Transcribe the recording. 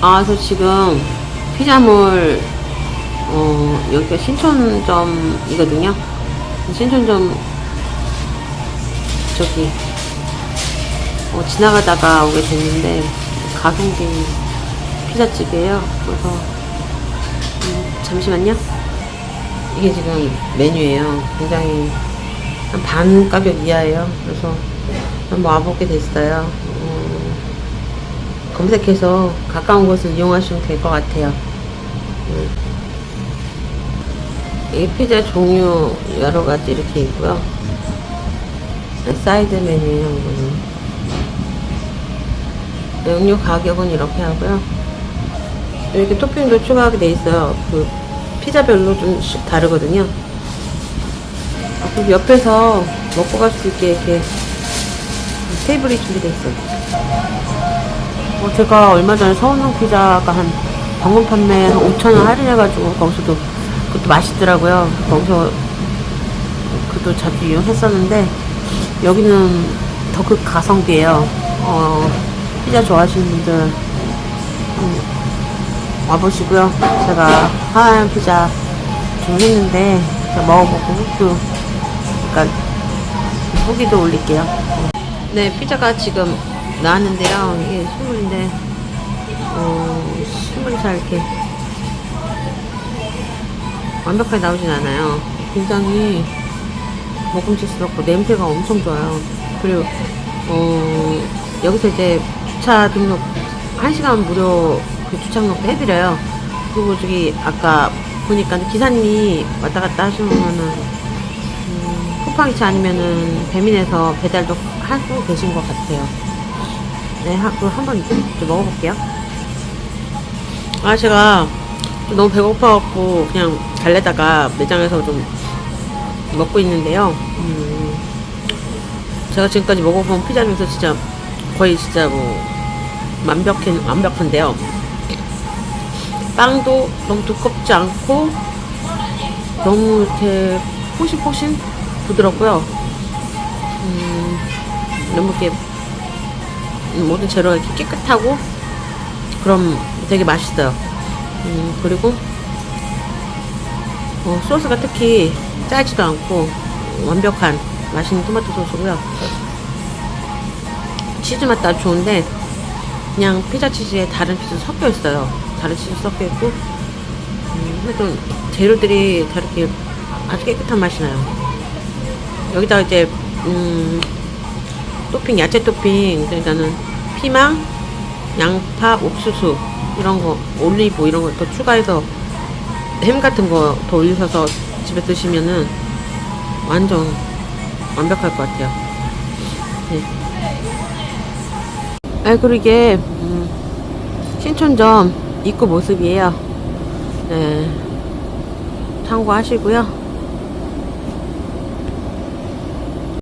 아, 저 지금 피자몰, 어, 여기가 신촌점이거든요. 신촌점, 저기, 어, 지나가다가 오게 됐는데, 가성비 피자집이에요. 그래서, 음, 잠시만요. 이게 지금 메뉴예요. 굉장히 한 반 가격 이하예요. 그래서 한번 와보게 됐어요. 어, 검색해서 가까운 곳을 이용하시면 될 것 같아요. 음. 이 피자 종류 여러 가지 이렇게 있고요. 사이드 메뉴예요, 이거는. 음료 가격은 이렇게 하고요. 이렇게 토핑도 추가하게 돼 있어요. 그 피자별로 좀씩 다르거든요. 옆에서 먹고 갈 수 있게 이렇게 테이블이 준비되어 있어요. 어, 제가 얼마 전에 서운동 피자가 한 방문 판매 한 5,000원 할인해가지고 거기서도 그것도 맛있더라고요. 거기서 그것도 자주 이용했었는데 여기는 더 그 가성비예요. 어, 피자 좋아하시는 분들 음, 와보시고요. 제가 하와이안 피자 주문했는데 제가 먹어보고 후기 그러니까 후기도 올릴게요. 네, 피자가 지금 나왔는데요. 이게 식물인데 어, 식물이 잘 이렇게 완벽하게 나오진 않아요. 굉장히 먹음직스럽고 냄새가 엄청 좋아요. 그리고 어, 여기서 이제 주차 등록 1시간 무료 그 주차 등록도 해드려요. 그리고 저기 아까 보니까 기사님이 왔다 갔다 하시면은 음, 쿠팡이차 아니면은 배민에서 배달도 하고 계신 것 같아요. 네, 하, 그럼 한번 좀 먹어볼게요. 아, 제가 좀 너무 배고파갖고 그냥 달래다가 매장에서 좀 먹고 있는데요. 음, 제가 지금까지 먹어본 피자 중에서 진짜 거의 진짜 뭐 완벽한 완벽한데요. 빵도 너무 두껍지 않고 너무 이렇게 포신포신 부드럽고요. 음, 너무 이렇게 모든 재료가 이렇게 깨끗하고 그럼 되게 맛있어요. 음, 그리고 어, 소스가 특히 짜지도 않고 완벽한 맛있는 토마토 소스고요. 치즈 맛도 아주 좋은데 그냥 피자 치즈에 다른 치즈 섞여 있어요. 다른 치즈 섞여 있고 음, 하여튼 재료들이 다 이렇게 아주 깨끗한 맛이 나요. 여기다가 이제 음, 토핑 야채 토핑 그러니까는 피망, 양파, 옥수수 이런 거 올리브 이런 거 더 추가해서 햄 같은 거 더 올리셔서 집에 드시면은 완전 완벽할 것 같아요. 네. 아, 이게, 음, 신촌점 입구 모습이에요. 네. 참고하시고요.